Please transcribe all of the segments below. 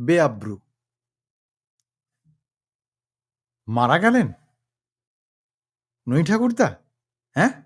বেআব্রু। মারা গেলেন? নই ঠাকুরদা হ্যাঁ?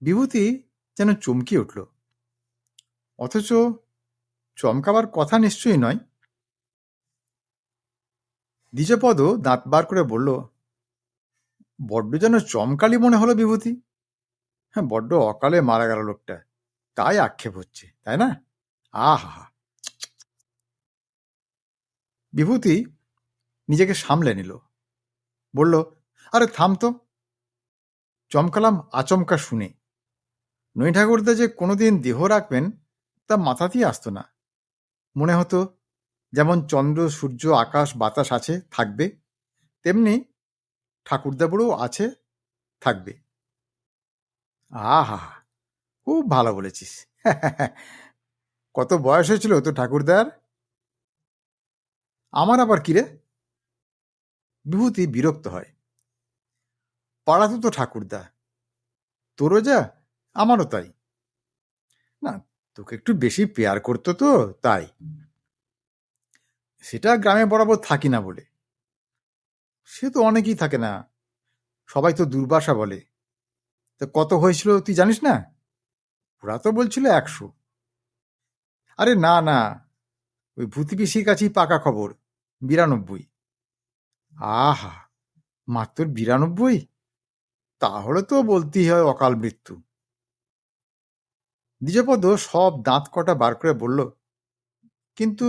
বিভূতি যেন চমকে উঠল। অথচ চমকাবার কথা নিশ্চয়ই নয়। দ্বিজপদ দাঁত বার করে বলল, বড্ড যেন চমকালি মনে হলো বিভূতি। হ্যাঁ বড্ড অকালে মারা গেল লোকটা। তাই আক্ষেপ হচ্ছে, তাই না? আহা বিভূতি নিজেকে সামলে নিল। বলল, আরে, থাম তো। চমকালাম আচমকা শুনে। নই ঠাকুরদা যে কোনোদিন দেহ রাখবেন, তা মাথাতেই আসতো না। মনে হতো যেমন চন্দ্র, সূর্য, আকাশ, বাতাস আছে, থাকবে। তেমনি ঠাকুরদা বুড়ো আছে, থাকবে। আহা, খুব ভালো বলেছিস। কত বয়স হয়েছিল তো ঠাকুরদার? আমার আবার কিরে বিভূতি বিরক্ত হয়। পাড়াতে তো ঠাকুরদা। তোরও যা, আমারও তাই। না, তোকে একটু বেশি পেয়ার করতো তো, তাই। সেটা গ্রামে বরাবর থাকি না বলে। সে তো অনেকেই থাকে না। সবাই তো দুর্বাসা বলে। তা কত হয়েছিল তুই জানিস না? ওরা তো বলছিল একশো। আরে না না, ওই ভূতি পিসির কাছেই পাকা খবর। বিরানব্বই। আহা, মাত্র বিরানব্বই? তাহলে তো বলতেই হয় অকাল মৃত্যু। দ্বিজপদ সব দাঁত কটা বার করে বলল, কিন্তু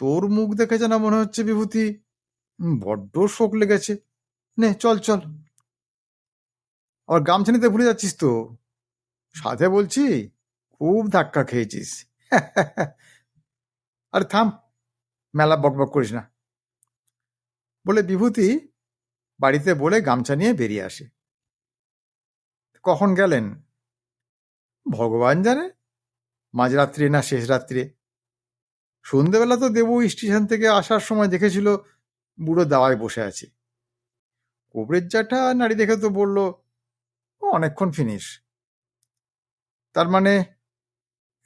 তোর মুখ দেখে যেন মনে হচ্ছে বিভূতি বড্ড শোক লেগেছে। নে, চল চল। আর গামছা নিতে ভুলে যাচ্ছিস তো। সাথে বলছি, খুব ধাক্কা খেয়েছিস। আরে থাম, মেলা বকবক করিস না। বলে বিভূতি বাড়িতে বলে গামছা নিয়ে বেরিয়ে আসে। কখন গেলেন? ভগবান জানে। মাঝরাত্রে না শেষ রাত্রে। সন্ধেবেলা তো দেবু স্টেশন থেকে আসার সময় দেখেছিল বুড়ো দাওয়ায় বসে আছে। কোবরের জাটা নারী দেখে তো বলল "ও, অনেকক্ষণ ফিনিশ। তার মানে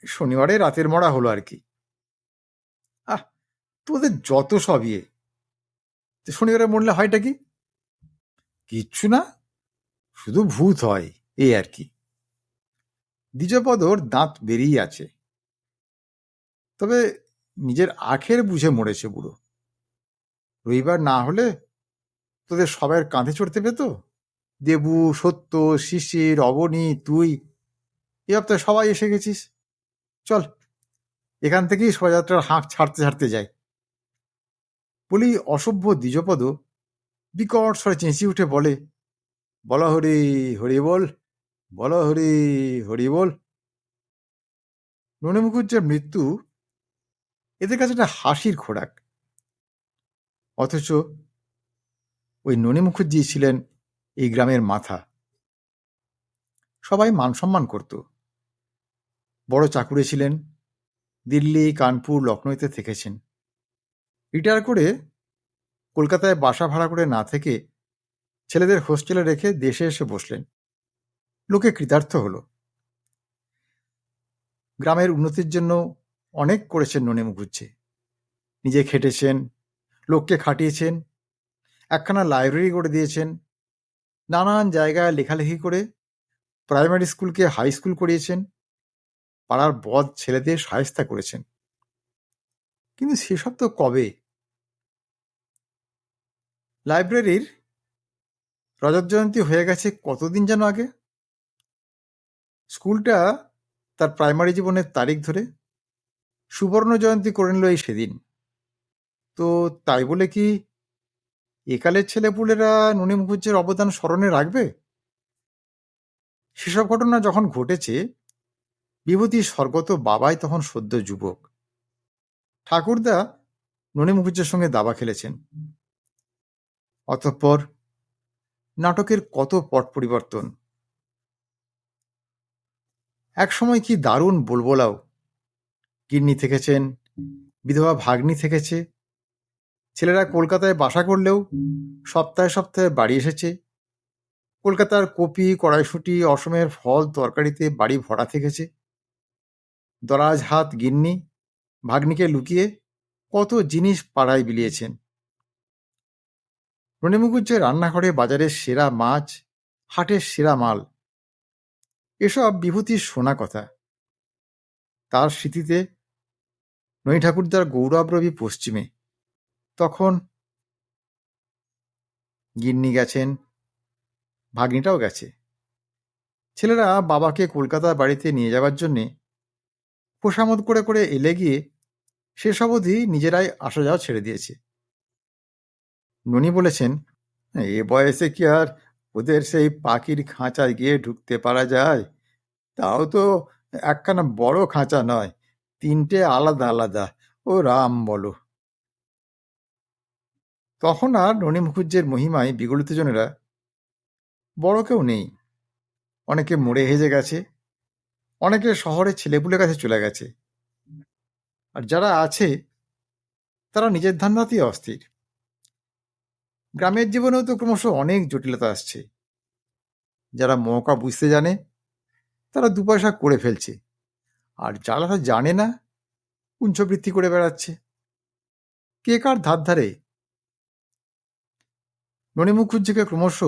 শনিবারে রাতের মরা হলো আর কি। আহ তোদের যত সব ইয়ে। শনিবারে মরলে হয়টা কি? কিচ্ছু না, শুধু ভূত হয় এই আর কি। দ্বিজপদর দাঁত বেরিয়ে আছে। তবে নিজের আখের বুঝে মরেছে বুড়ো। রবিবার না হলে তোদের সবাইয়ের কাঁধে চড়তে পেত? দেবু, সত্য, শিশির, অবনী, তুই, এ সপ্তাহে সবাই এসে গেছিস। চল, এখান থেকেই শোভাযাত্রার হাঁক ছাড়তে ছাড়তে যায় বলি অসভ্য দ্বিজপদ। বিকট স্বরে চেঁচিয়ে উঠে বলে, বল হরি হরি বল বল হরি হরি বল। ননী মুখুজ্জের মৃত্যু এদের কাছে একটা হাসির খোরাক। অথচ ওই ননী মুখুজ্জি ছিলেন এই গ্রামের মাথা। সবাই মান সম্মান করত। বড় চাকুরে ছিলেন, দিল্লি, কানপুর, লখনৌতে থেকেছেন। রিটায়ার করে কলকাতায় বাসা ভাড়া করে না থেকে ছেলেদের হোস্টেলে রেখে দেশে এসে বসলেন। লোকে কৃতার্থ হল। গ্রামের উন্নতির জন্য অনেক করেছেন ননী মুখুজ্জে। নিজে খেটেছেন, লোককে খাটিয়েছেন, একখানা লাইব্রেরি করে দিয়েছেন, নানান জায়গায় লেখালেখি করে প্রাইমারি স্কুলকে হাই স্কুল করিয়েছেন, পাড়ার বদ ছেলেদের সায়স্তা করেছেন। কিন্তু সেসব তো কবে? লাইব্রেরির রজত জয়ন্তী হয়ে গেছে কতদিন যেন আগে? স্কুলটা তার প্রাইমারি জীবনের তারিখ ধরে সুবর্ণ জয়ন্তী করে নিল এই সেদিন। তো তাই বলে কি একালের ছেলেপুলেরা ননী মুখুজ্জের অবদান স্মরণে রাখবে? সেসব ঘটনা যখন ঘটেছে, বিভূতি স্বর্গত বাবাই তখন সদ্য যুবক। ঠাকুরদা ননী মুখুজ্জের সঙ্গে দাবা খেলেছেন। অতঃপর নাটকের কত পট পরিবর্তন? এক সময় কি দারুণ বলবোলাও গিন্নি থেকেছেন, বিধবা ভাগ্নি থেকেছে, ছেলেরা কলকাতায় বাসা করলেও সপ্তাহে সপ্তাহে বাড়ি এসেছে, কলকাতার কপি, কড়াইশুটি, অসমের ফল তরকারিতে বাড়ি ভরা থেকেছে, দরাজ হাত গিন্নি ভাগ্নিকে লুকিয়ে কত জিনিস পাড়ায় বিলিয়েছেন। রণিমুখুজ্জে রান্নাঘরে বাজারের সেরা মাছ, হাটের সেরা মাল। এসব বিভূতির শোনা কথা। তার স্মৃতিতে নই ঠাকুরদার গৌরব রবি পশ্চিমে। তখন গিন্নি গেছেন, ভাগ্নিটাও গেছে। ছেলেরা বাবাকে কলকাতার বাড়িতে নিয়ে যাবার জন্যে খোসামত করে করে এলে গিয়ে সেসব অবধি নিজেরাই আসা যাওয়া ছেড়ে দিয়েছে। ননি বলেছেন, এ বয়সে কি আর ওদের সেই পাখির খাঁচায় গিয়ে ঢুকতে পারা যায়? তাও তো একখানা বড় খাঁচা নয়, তিনটে আলাদা আলাদা। ও রাম বলো। তখন আর ননী মুখুজ্জের মহিমায় বিগলিত জনেরা বড় কেউ নেই। অনেকে মরে হেজে গেছে, অনেকে শহরে ছেলেপুলের কাছে চলে গেছে। আর যারা আছে, তারা নিজের ধান্দাতেই অস্থির। গ্রামের জীবনেও তো ক্রমশ অনেক জটিলতা আসছে। যারা মৌকা বুঝতে জানে, তারা দু পয়সা করে ফেলছে। আর যারা জানে না কুঞ্চবৃত্তি করে বেড়াচ্ছে। কে কার ধার ধারে? ননী মুখুজ্জিকে ক্রমশ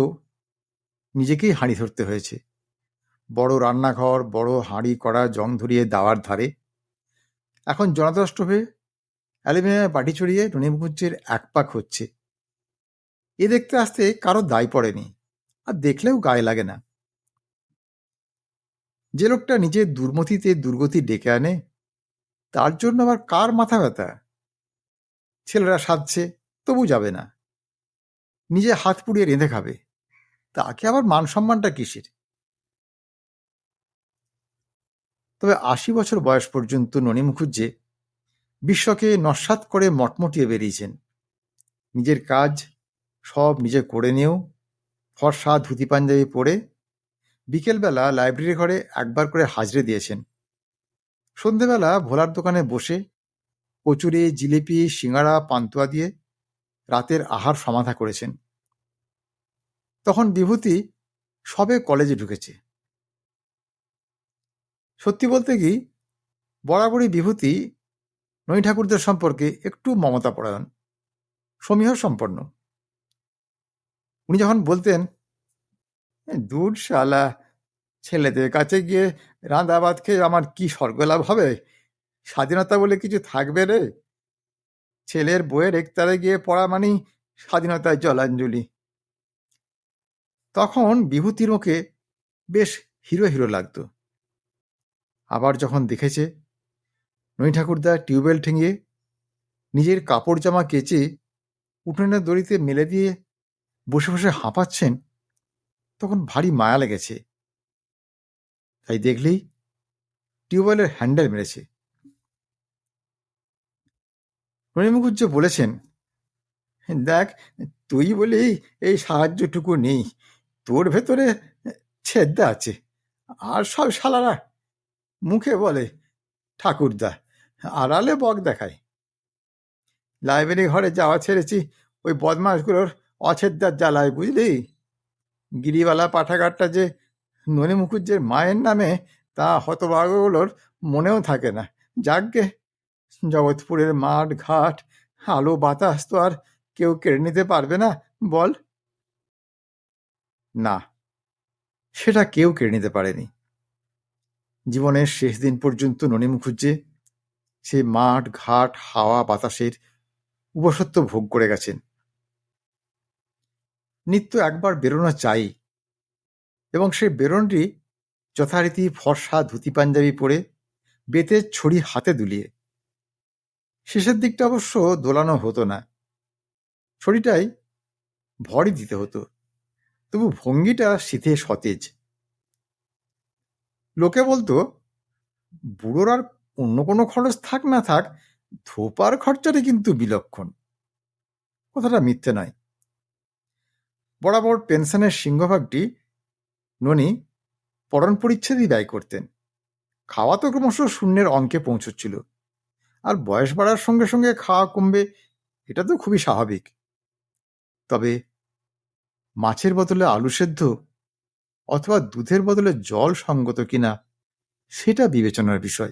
নিজেকেই হাঁড়ি ধরতে হয়েছে। বড় রান্নাঘর, বড় হাঁড়ি করা জং ধরিয়ে দাওয়ার ধারে। এখন জনদষ্ট হয়ে অ্যালুমিনিয়ামের বাটি ছড়িয়ে ননী মুখুজ্জির এক পাক হচ্ছে। এ দেখতে আসতে কারও দায় পড়েনি, আর দেখলেও গায়ে লাগে না। যে লোকটা নিজের দুর্মতিতে দুর্গতি ডেকে আনে, তার জন্য আবার কার মাথা ব্যথা? ছেলেরা সাজছে, তবু যাবে না। নিজে হাত পুড়িয়ে রেঁধে খাবে, তাকে আবার মান সম্মানটা কিসের? তবে আশি বছর বয়স পর্যন্ত ননী মুখুজ্জে বিশ্বকে নস্বাত করে মটমটিয়ে বেরিয়েছেন। নিজের কাজ সব নিজে করে নিয়েও ফর্সা ধুতি পাঞ্জাবি পরে বিকেলবেলা লাইব্রেরি ঘরে একবার করে হাজরে দিয়েছেন। সন্ধেবেলা ভোলার দোকানে বসে কচুরি, জিলিপি সিঙ্গাড়া পান্তুয়া দিয়ে রাতের আহার সমাধা করেছেন। তখন বিভূতি সবে কলেজে ঢুকেছে। সত্যি বলতে কি, বরাবরই বিভূতি নৈ ঠাকুরদের সম্পর্কে একটু মমতা পরায়ণ সমীহ সম্পন্ন। উনি যখন বলতেন দূর শালা ছেলেদের কাছে গিয়ে রাঁধা ভাত খেয়ে আমার কি স্বর্গলাভ হবে? স্বাধীনতা বলে কিছু থাকবে রে? ছেলের বইয়ের একতারে গিয়ে পড়া মানেই স্বাধীনতায় জলাঞ্জলি। তখন বিভূতির মুখে বেশ হিরো হিরো লাগতো। আবার যখন দেখেছে, নই ঠাকুরদা টিউবওয়েল ঠেঙিয়ে নিজের কাপড় জামা কেচে উঠোনের দড়িতে মেলে দিয়ে বসে বসে হাঁপাচ্ছেন, তখন ভারী মায়া লেগেছে। তাই দেখলেই টিউবওয়েলের হ্যান্ডেল মেরেছে। রণিমুখুজ্জ বলেছেন, দেখ, তুই বলি এই সাহায্যটুকু নেই, তোর ভেতরে ছেদ্দা আছে, আর সব শালারা মুখে বলে, ঠাকুরদা, আড়ালে বক দেখায়। লাইব্রেরি ঘরে যাওয়া ছেড়েছি, ওই বদমাসগুলোর অছেদ্দার জ্বালায় বুঝলি? গিরিবালা পাঠাগারটা যে ননী মুখুজ্জের মায়ের নামে, তা হতভাগগুলোর মনেও থাকে না। যাকগে জগৎপুরের মাঠ, ঘাট, আলো, বাতাস তো আর কেউ কেড়ে নিতে পারবে না, বল। না, সেটা কেউ কেড়ে নিতে পারেনি। জীবনের শেষ দিন পর্যন্ত ননী মুখুজ্জে সে মাঠ, ঘাট, হাওয়া, বাতাসের উপসত্ব ভোগ করে গেছেন। নিত্য একবার বেরোনো চাই। এবং সে বেরোনটি যথারীতি ফর্সা ধুতি পাঞ্জাবি পরে বেতের ছড়ি হাতে দুলিয়ে। শেষের দিকটা অবশ্য দোলানো হতো না। ছড়িটাই ভরই দিতে হতো। তবু ভঙ্গিটা শীতে সতেজ। লোকে বলতো, বুড়োর আর অন্য কোনো খরচ থাক না থাক, ধোপার খরচাটা কিন্তু বিলক্ষণ। কথাটা মিথ্যে নয়। বরাবর পেনশনের সিংহভাগটি ননি পরণ পরিচ্ছেদই ব্যয় করতেন। খাওয়া তো ক্রমশ শূন্যের অঙ্কে পৌঁছচ্ছিল। আর বয়স বাড়ার সঙ্গে সঙ্গে খাওয়া কমবে, এটা তো খুবই স্বাভাবিক। তবে মাছের বদলে আলু সেদ্ধ অথবা দুধের বদলে জল সঙ্গত কিনা, সেটা বিবেচনার বিষয়।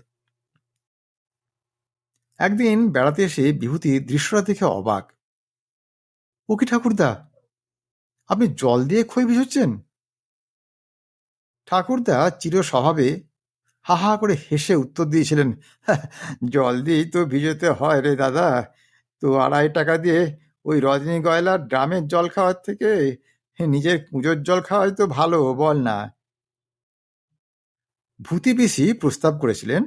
একদিন বেড়াতে এসে বিভূতি দৃশ্যটা দেখে অবাক। ও কি ঠাকুরদা? আপনি জল দিয়ে খই ভিজোচ্ছেন ঠাকুরদা চির স্বভাবে হা হা করে হেসে উত্তর দিয়েছিলেন জল দিয়েই তো ভিজোতে হয় রে দাদা। তো আড়াই টাকা দিয়ে ওই রজনী গয়লার ড্রামের জল খাওয়ার থেকে নিজের পুজোর জল খাওয়াই তো ভালো, বল না। ভূতি পিসি প্রস্তাব করেছিলেন,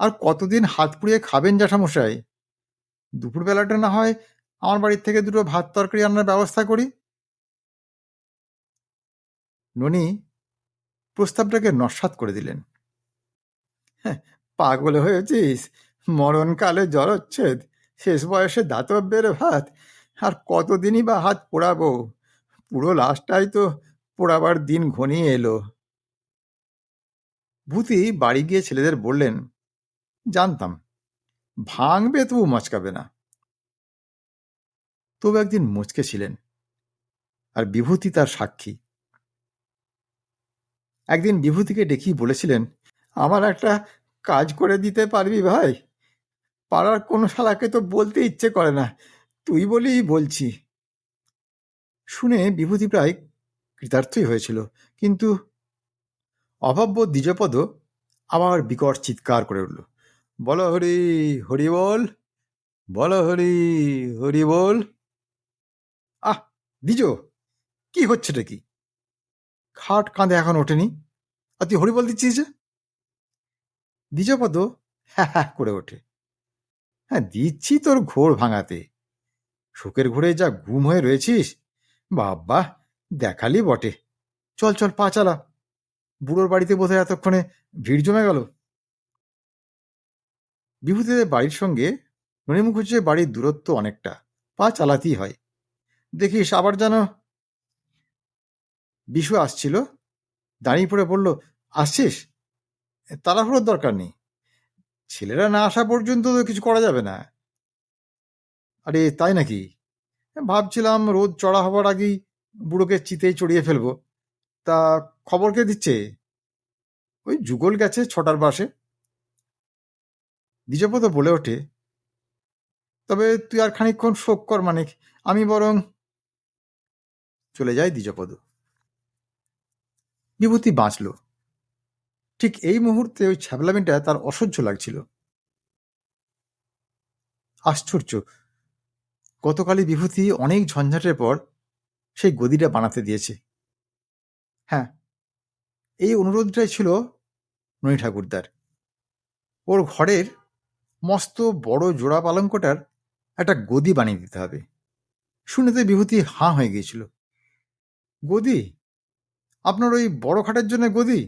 আর কতদিন হাত পুড়িয়ে খাবেন জ্যাঠামশাই? দুপুরবেলাটা না হয় আমার বাড়ির থেকে দুটো ভাত তরকারি আনার ব্যবস্থা করি। ননি প্রস্তাবটাকে নস্বাত করে দিলেন। "হ্যাঁ, পাগল হয়েছিস মরণকালে জরচ্ছেদ শেষ বয়সে দাতব্যের ভাত আর কতদিনই বা হাত পোড়াবো? পুরো লাশটাই তো পোড়াবার দিন ঘনিয়ে এলো। ভূতি বাড়ি গিয়ে ছেলেদের বললেন জানতাম ভাঙবে তবু মচকাবে না। তবু একদিন মুচকে ছিলেন। আর বিভূতি তার সাক্ষী। একদিন বিভূতিকে ডেকেই বলেছিলেন, আমার একটা কাজ করে দিতে পারবি ভাই। পাড়ার কোনো শালাকে তো বলতে ইচ্ছে করে না। তুই বলেই বলছি। শুনে বিভূতি প্রায় কৃতার্থই হয়েছিল। কিন্তু অভাব্য দ্বিজপদ আবার বিকট চিৎকার করে উঠল, বল হরি হরি বল বল হরি হরি বল। দ্বিজ কি হচ্ছেটা কি? খাট কাঁধে এখন ওঠেনি। আর তুই হরি বল দিচ্ছিস যে? দ্বিজপদ হ্যাঁ হ্যাঁ করে ওঠে। হ্যাঁ দিচ্ছি তোর ঘোর ভাঙাতে। শোকের ঘোরে যা গুম হয়ে রয়েছিস, বাবা, দেখালি বটে। চল চল, পা চালা। বুড়োর বাড়িতে বোধহয় এতক্ষণে ভিড় জমে গেল। বিভূতিদের বাড়ির সঙ্গে ননী বাড়ির দূরত্ব অনেকটা। পা চালাতেই হয়। দেখিস আবার যেন বিশু আসছিল। দাঁড়িয়ে পড়ে বলল, আসছিস? তাড়াহুড়োর দরকার নেই। ছেলেরা না আসা পর্যন্ত তো কিছু করা যাবে না। আরে, তাই নাকি? ভাবছিলাম রোদ চড়া হবার আগেই বুড়োকে চিতেই চড়িয়ে ফেলব। তা খবর কে দিচ্ছে? ওই যুগল গেছে ছটার বাসে। দ্বিজপদ বলে ওঠে, তবে তুই আর খানিকক্ষণ শোক কর মানিক। আমি বরং চলে যাই দ্বিজপদ। বিভূতি বাঁচল। ঠিক এই মুহূর্তে ওই ছ্যাবলামিটা তার অসহ্য লাগছিল। আশ্চর্য, গতকালই বিভূতি অনেক ঝঞ্ঝাটের পর সেই গদিটা বানাতে দিয়েছে। হ্যাঁ এই অনুরোধটাই ছিল ননী ঠাকুরদার। ওর ঘরের মস্ত বড় জোড়া পালঙ্কটার একটা গদি বানিয়ে দিতে হবে। শুনেতে বিভূতি হাঁ হয়ে গিয়েছিল। গদি? আপনার ওই বড় খাটের জন্য গদি?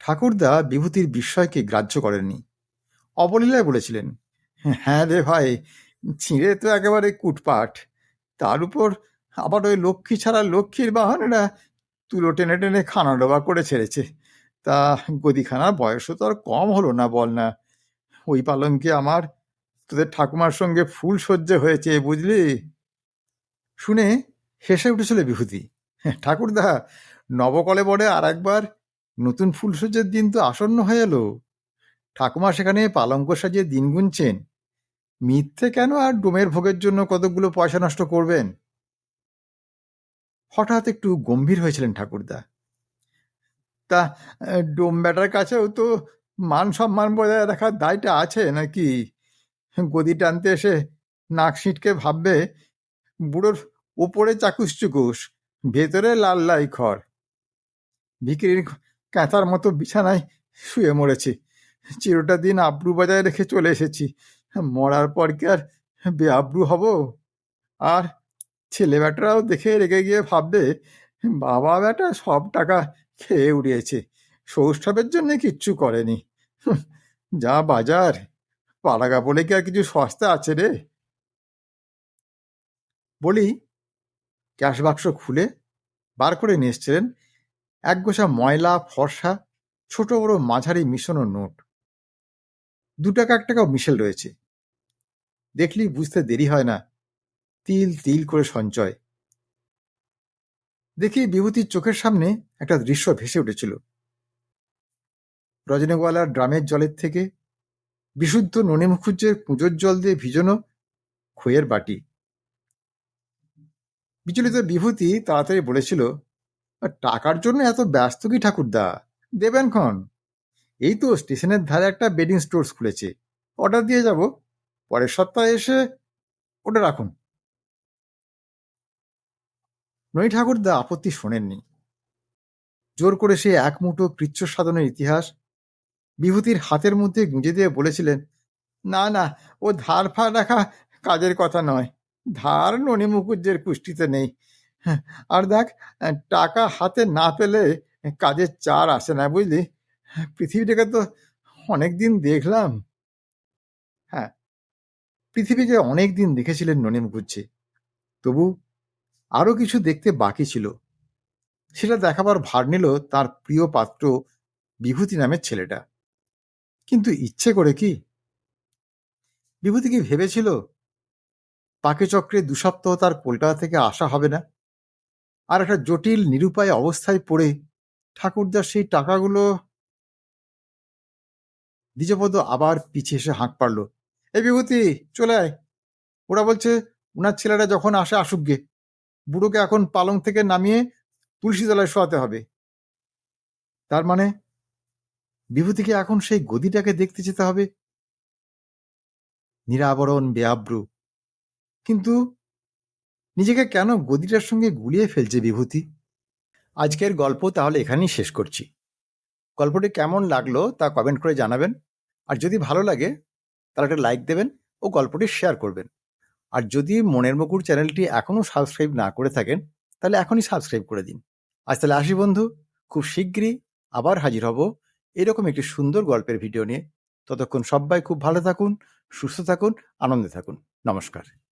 ঠাকুরদা বিভূতির বিস্ময়কে গ্রাহ্য করেননি। অবলীলায় বলেছিলেন হ্যাঁ রে ভাই, ছিঁড়ে তো একেবারে কুটপাট। তার উপর আবার ওই লক্ষ্মী ছাড়া লক্ষ্মীর বাহানেরা তুলো টেনে টেনে খানা ডোবা করে ছেড়েছে। তা গদিখানার বয়সও তো আর কম হলো না বল না। ওই পালঙ্কে আমার তোদের ঠাকুমার সঙ্গে ফুল সজ্জে হয়েছে, বুঝলি? শুনে হেসে উঠেছিল বিভূতি। ঠাকুরদা, নবকলে বড়ে আর একবার নতুন ফুলসজ্জের দিন তো আসন্ন হয়ে এলো। ঠাকুমা সেখানে পালঙ্ক সাজিয়ে দিন গুনছেন। মিথ্যে কেন আর ডোমের ভোগের জন্য কতগুলো পয়সা নষ্ট করবেন? হঠাৎ একটু গম্ভীর হয়েছিলেন ঠাকুরদা। তা, ডোম ব্যাটার কাছেও তো মান সম্মান বজায় রাখার দায়টা আছে নাকি? গদি টানতে এসে নাক সিটকে ভাববে, বুড়োর ওপরে চাকুস চুকুস ভেতরে লাল লাই খড়। ভিকিরির কাঁথার মতো বিছানায় শুয়ে মরেছি। চিরটা দিন আব্রু বজায় রেখে চলে এসেছি। মরার পর কি আর বেআব্রু হব? আর ছেলে বেটারাও দেখে রেগে গিয়ে ভাববে বাবা বেটা সব টাকা খেয়ে উড়িয়েছে। সৌষ্ঠবের জন্য কিচ্ছু করেনি। যা বাজার পাড়াগা বলে কি আর কিছু সস্তা আছে রে? বলি ক্যাশ বাক্স খুলে বার করে নিয়ে এসছিলেন এক গোছা ময়লা, ফর্সা, ছোট বড় মাঝারি মিশনো নোট। দু টাকা, এক টাকাও মিশেল রয়েছে। দেখলি বুঝতে দেরি হয় না। তিল তিল করে সঞ্চয়। দেখি বিভূতির চোখের সামনে একটা দৃশ্য ভেসে উঠেছিল। রজনীগোয়ালার ড্রামের জলের থেকে বিশুদ্ধ ননি মুখুজ্জের পুজোর জল দিয়ে ভিজানো খইয়ের বাটি। বিচলিত বিভূতি তাড়াতাড়ি বলেছিল, টাকার জন্য এত ব্যস্ত কি ঠাকুরদা? দেবেন ক্ষণ এই তো স্টেশনের ধারে একটা বেডিং স্টোর্স খুলেছে। অর্ডার দিয়ে যাব। পরের সপ্তাহে এসে ওটা রাখুন। নই ঠাকুরদা আপত্তি শোনেননি। জোর করে সে এক মুঠো কৃচ্ছ সাধনের ইতিহাস বিভূতির হাতের মধ্যে গুঁজে দিয়ে বলেছিলেন, না না, ও ধার ফার রাখা কাজের কথা নয়। ধার ননি মুকুজ্জের কুষ্টিতে নেই। আর দেখ, টাকা হাতে না পেলে কাজের চার আসে না বুঝলি। পৃথিবীটাকে তো অনেক দিন দেখলাম। হ্যাঁ পৃথিবীকে অনেক দিন দেখেছিলেন ননি মুখুজ্জি তবু আরও কিছু দেখতে বাকি ছিল। সেটা দেখাবার ভার নিল তার প্রিয় পাত্র বিভূতি নামের ছেলেটা। কিন্তু ইচ্ছে করে কি? বিভূতি কি ভেবেছিল? পাকে চক্রে দু সপ্তাহ তার কলকাতা থেকে আসা হবে না। আর একটা জটিল, নিরুপায় অবস্থায় পড়ে ঠাকুরদার সেই টাকাগুলো দ্বিজপদ আবার পিছিয়ে এসে হাঁক পারল এই বিভূতি, চলে আয়। ওরা বলছে ওনার ছেলেরা যখন আসে, আসুক গে। বুড়োকে এখন পালং থেকে নামিয়ে তুলসী তলায় শোয়াতে হবে। তার মানে বিভূতিকে এখন সেই গদিটাকে দেখতে যেতে হবে। নিরাবরণ বেআব্রু কিন্তু নিজেকে কেন গদিটার সঙ্গে গুলিয়ে ফেলছে বিভূতি? আজকের গল্প তাহলে এখানেই শেষ করছি। গল্পটি কেমন লাগল তা কমেন্ট করে জানাবেন। আর যদি ভালো লাগে, তাহলে একটা লাইক দেবেন ও গল্পটি শেয়ার করবেন। আর যদি মনের মুকুর চ্যানেলটি এখনও সাবস্ক্রাইব না করে থাকেন, তাহলে এখনই সাবস্ক্রাইব করে দিন। আজ তাহলে আসি বন্ধু, খুব শীঘ্রই আবার হাজির হব এরকম একটি সুন্দর গল্পের ভিডিও নিয়ে। ততক্ষণ সবাই খুব ভালো থাকুন, সুস্থ থাকুন, আনন্দে থাকুন। নমস্কার।